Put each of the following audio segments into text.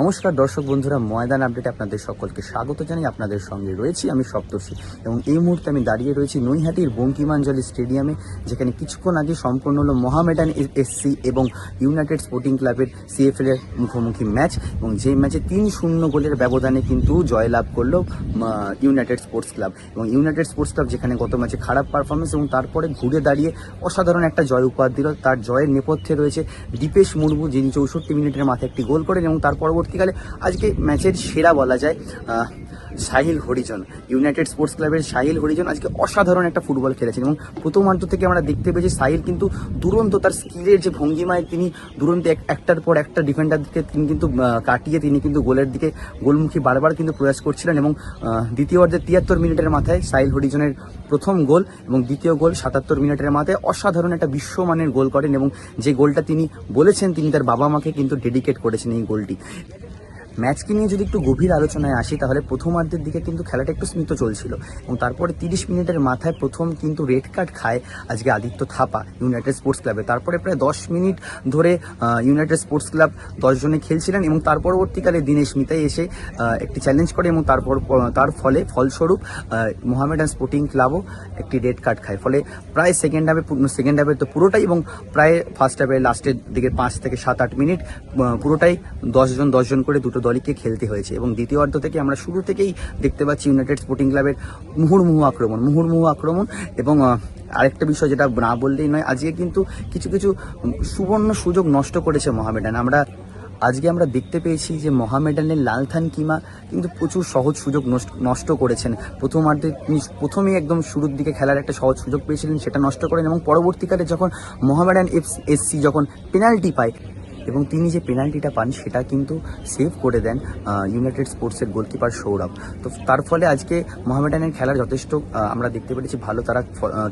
নমস্কার দর্শক বন্ধুরা, ময়দান আপডেটে আপনাদের সকলকে স্বাগত জানাই। আপনাদের সঙ্গে রয়েছি আমি সপ্তর্ষি এবং এই মুহূর্তে আমি দাঁড়িয়ে রয়েছি নৈহাটির বঙ্কিমাঞ্জলি স্টেডিয়ামে, যেখানে কিছুক্ষণ আগে সম্পন্ন হলো মোহামেডান এসসি এবং ইউনাইটেড স্পোর্টিং ক্লাবের সিএফএল এর মুখোমুখি ম্যাচ এবং যেই ম্যাচে তিন শূন্য গোলের ব্যবধানে কিন্তু জয়লাভ করল ইউনাইটেড স্পোর্টস ক্লাব এবং ইউনাইটেড স্পোর্টস ক্লাব যেখানে গত ম্যাচে খারাপ পারফরমেন্স এবং তারপরে ঘুরে দাঁড়িয়ে অসাধারণ একটা জয় উপহার দিল। তার জয়ের নেপথ্যে রয়েছে দীপেশ মুর্মু, যিনি চৌষট্টি মিনিটের মাথায় একটি গোল করেন এবং তার পরবর্তীকালে আজকে ম্যাচের সেরা বলা যায় সাহিল হরিজন। ইউনাইটেড স্পোর্টস ক্লাবের সাহিল হরিজন আজকে অসাধারণ একটা ফুটবল খেলেছেন এবং প্রথমার্ধ থেকে আমরা দেখতে পেয়েছি সাহিল কিন্তু দুরন্ত তার স্কিলের যে ভঙ্গিমায় তিনি দুরন্ত এক- একটার পর একটা ডিফেন্ডারকে তিনি কিন্তু কাটিয়ে তিনি কিন্তু গোলের দিকে গোলমুখী বারবার কিন্তু প্রয়াস করছিলেন এবং দ্বিতীয় অর্ধে তিয়াত্তর মিনিটের মাথায় সাহিল হরিজনের প্রথম গোল এবং দ্বিতীয় গোল সাতাত্তর মিনিটের মাথায় অসাধারণ একটা বিশ্বমানের গোল করেন এবং যে গোলটা তিনি বলেছেন তিনি তার বাবা মাকে কিন্তু ডেডিকেট করেছেন এই গোলটি। ম্যাচকে নিয়ে যদি একটু গভীর আলোচনায় আসি, তাহলে প্রথমার্ধের দিকে কিন্তু খেলাটা একটু স্মিত চলছিল এবং তারপরে তিরিশ মিনিটের মাথায় প্রথম কিন্তু রেড কার্ড খায় আজকে আদিত্য থাপা ইউনাইটেড স্পোর্টস ক্লাবে। তারপরে প্রায় দশ মিনিট ধরে ইউনাইটেড স্পোর্টস ক্লাব দশজনে খেলছিলেন এবং তার পরবর্তীকালে দিনেশ মিতাই এসে একটি চ্যালেঞ্জ করে এবং তারপর তার ফলে, ফলস্বরূপ মোহামেডান স্পোর্টিং ক্লাবও একটি রেড কার্ড খায়। ফলে প্রায় সেকেন্ড হাফে সেকেন্ড হাফে তো পুরোটাই এবং প্রায় ফার্স্ট হাফে লাস্টের দিকে পাঁচ থেকে সাত, আট মিনিট পুরোটাই দশজন দশজন করে দুটো দলকে খেলতে হয়েছে এবং দ্বিতীয় অর্ধ থেকে আমরা শুরু থেকেই দেখতে পাচ্ছি ইউনাইটেড স্পোর্টিং ক্লাবের মুহুর্মুহু আক্রমণ মুহুর্মুহু আক্রমণ এবং আরেকটা বিষয় যেটা না বললেই নয়, আজকে কিন্তু কিছু কিছু সুবর্ণ সুযোগ নষ্ট করেছে মহামেডান। আমরা, আজকে আমরা দেখতে পেয়েছি যে মোহামেডানের লালথান কিমা কিন্তু প্রচুর সহজ সুযোগ নষ্ট- করেছেন। প্রথমার্ধে তিনি প্রথমেই একদম শুরুর দিকে খেলার একটা সহজ সুযোগ পেয়েছিলেন, সেটা নষ্ট করেন এবং পরবর্তীকালে যখন মোহামেডান এফ, এসসি যখন পেনাল্টি পায় এবং তিনি যে পেনাল্টিটা পান, সেটা কিন্তু সেভ করে দেন ইউনাইটেড স্পোর্টসের গোলকিপার সৌরভ। তো তার ফলে আজকে মোহামেডানের খেলার যথেষ্ট আমরা দেখতে পেরেছি, ভালো তারা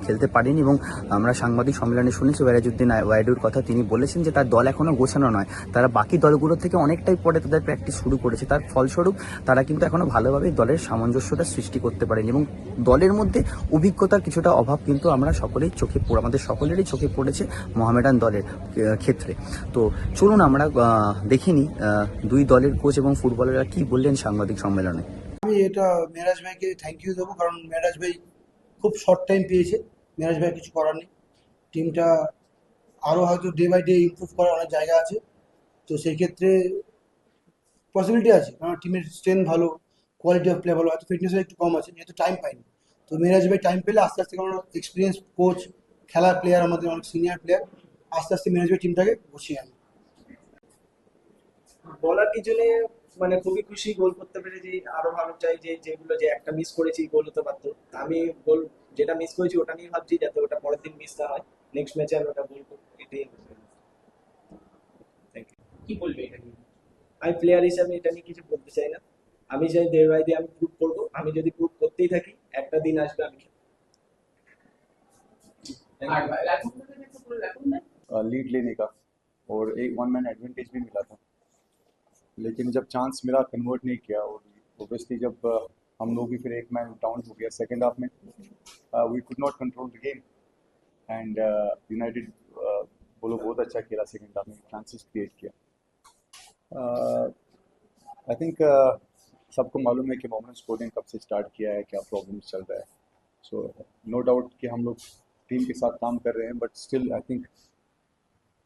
খেলতে পারেনি এবং আমরা সাংবাদিক সম্মেলনে শুনেছি ওয়ারাজুদ্দিন ওয়াইডুর কথা। তিনি বলেছেন যে তার দল এখনও গোছানো নয়। তারা বাকি দলগুলোর থেকে অনেকটাই পরে তাদের প্র্যাকটিস শুরু করেছে। তার ফলস্বরূপ তারা কিন্তু এখনও ভালোভাবে দলের সামঞ্জস্যতা সৃষ্টি করতে পারেনি এবং দলের মধ্যে অভিজ্ঞতার কিছুটা অভাব কিন্তু আমরা সকলেই চোখে পড়ে, আমাদের সকলেরই চোখে পড়েছে মোহামেডান দলের ক্ষেত্রে। তো চলুন আমরা দেখিনি দুই দলের কোচ এবং ফুটবলাররা কি বললেন সাংবাদিক সম্মেলনে। আমি এটা মেরাজ ভাইকে থ্যাংক ইউ দেবো, কারণ মেরাজ ভাই খুব শর্ট টাইম পেয়েছে। মেরাজ ভাই কিছু করার নেই। টিমটা আরও হয়তো ডে বাই ডে ইম্প্রুভ করার অনেক জায়গা আছে। তো সেই ক্ষেত্রে পসিবিলিটি আছে, কারণ টিমের স্ট্রেংথ ভালো কোয়ালিটি অফ প্লে ভালো, হয়তো ফিটনেসের একটু কম আছে, যেহেতু টাইম পাইনি। তো মেরাজ ভাই টাইম পেলে আস্তে আস্তে কারণ এক্সপিরিয়েন্স কোচ খেলার প্লেয়ার আমাদের অনেক সিনিয়র প্লেয়ার আস্তে আস্তে মেরাজ ভাই টিমটাকে বসিয়ে আনে বলার কিছু নেই মানে খুবই খুশি গোল করতে পেরেছি আরো ভালো চাই যে যেগুলো যে একটা মিস করেছি গোল হতে পারতো আমি গোল যেটা মিস করেছি ওটা নিয়ে ভাবছি যাতে ওটা পরের দিন মিস না হয় নেক্সট ম্যাচে আমি ওটা গোল করবো এটাই থ্যাংক ইউ কি বলবে এটা নিয়ে আমি প্লেয়ার হিসাবে এটা নিয়ে কিছু বলতে চাই না আমি চাই ডে বাই ডে আমি প্রুভ করবো আমি যদি প্রুভ করতেই থাকি একটা দিন আসবে আমি খেলবো। Thank R you. এখন থেকে তো পুরো এখন না लीड लेने का और एक वन मैन एडवांटेज भी मिला था लेकिन जब चांस मिला कन्वर्ट नहीं किया और ओबियसली जब uh, हम लोग भी फिर एक मैन डाउन हो गया सेकेंड हाफ़ में uh, we could not control the game and United uh, वो लोग बहुत अच्छा खेला सेकेंड हाफ़ में चांसेस क्रिएट किया। आई थिंक सबको मालूम है कि मोहम्मद स्पोर्टिंग कब से स्टार्ट किया है क्या प्रॉब्लम्स चल रहा है। सो नो डाउट कि हम लोग टीम के साथ काम कर रहे हैं but still I think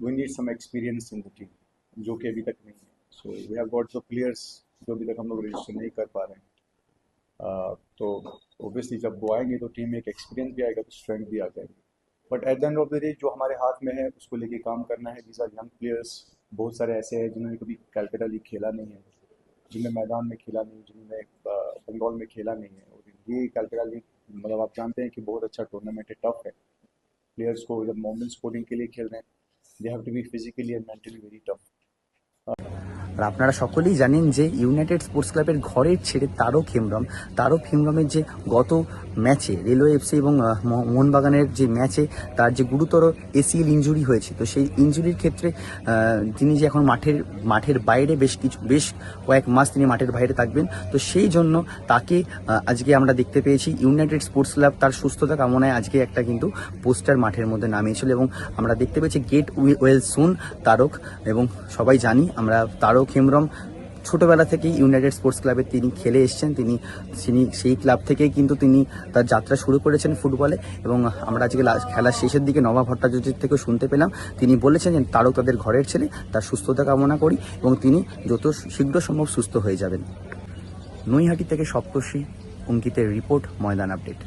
we need some experience in the team जो कि अभी तक नहीं है। So we have got the players जो अभी तक हम लोग रजिस्टर नहीं कर पा रहे हैं। Uh, तो ओबियसली जब वो आएँगे तो टीम में एक एक्सपीरियंस भी आएगा तो स्ट्रेंथ भी आ जाएगी। But at the end of the day जो हमारे हाथ में है उसको लेके काम करना है। दीज आर यंग प्लेयर्स बहुत सारे ऐसे हैं जिन्होंने कभी कैलकाटा लीग खेला नहीं है जिन्होंने मैदान में खेला नहीं जिन्होंने बंगाल में खेला नहीं है। और ये कैलकाटा लीग मतलब आप जानते हैं कि बहुत अच्छा टूर्नामेंट है टफ है। प्लेयर्स को जब मोमेंट स्पोर्टिंग के लिए खेल रहे हैं they have to be physically and mentally very tough. আর আপনারা সকলেই জানেন যে ইউনাইটেড স্পোর্টস ক্লাবের ঘরের ছেড়ে তারও খেমরম তারও খেমরমের যে গত ম্যাচে রেলওয়ে এফসি এবং মোহনবাগানের যে ম্যাচে তার যে গুরুতর এসিএল ইঞ্জুরি হয়েছে, তো সেই ইঞ্জুরির ক্ষেত্রে তিনি যে এখন মাঠের মাঠের বাইরে বেশ কিছু, বেশ কয়েক মাস তিনি মাঠের বাইরে থাকবেন, তো সেই জন্য তাকে আজকে আমরা দেখতে পেয়েছি। ইউনাইটেড স্পোর্টস ক্লাব তার সুস্থতা কামনায় আজকে একটা কিন্তু পোস্টার মাঠের মধ্যে নামিয়েছিল এবং আমরা দেখতে পেয়েছি গেট ওয়েল সুন তারক, এবং সবাই জানি আমরা তারক খেমরম ছোটোবেলা থেকেই ইউনাইটেড স্পোর্টস ক্লাবে তিনি খেলে এসছেন। তিনি সেই ক্লাব থেকেই কিন্তু তিনি তার যাত্রা শুরু করেছেন ফুটবলে এবং আমরা আজকে খেলার শেষের দিকে নবা ভট্টাচার্যের থেকে শুনতে পেলাম। তিনি বলেছেন যে তারও তাদের ঘরের ছেলে, তার সুস্থতা কামনা করি এবং তিনি যত শীঘ্র সম্ভব সুস্থ হয়ে যাবেন। নৈহাটি থেকে সপ্তর্ষি অঙ্কিতের রিপোর্ট, ময়দান আপডেট।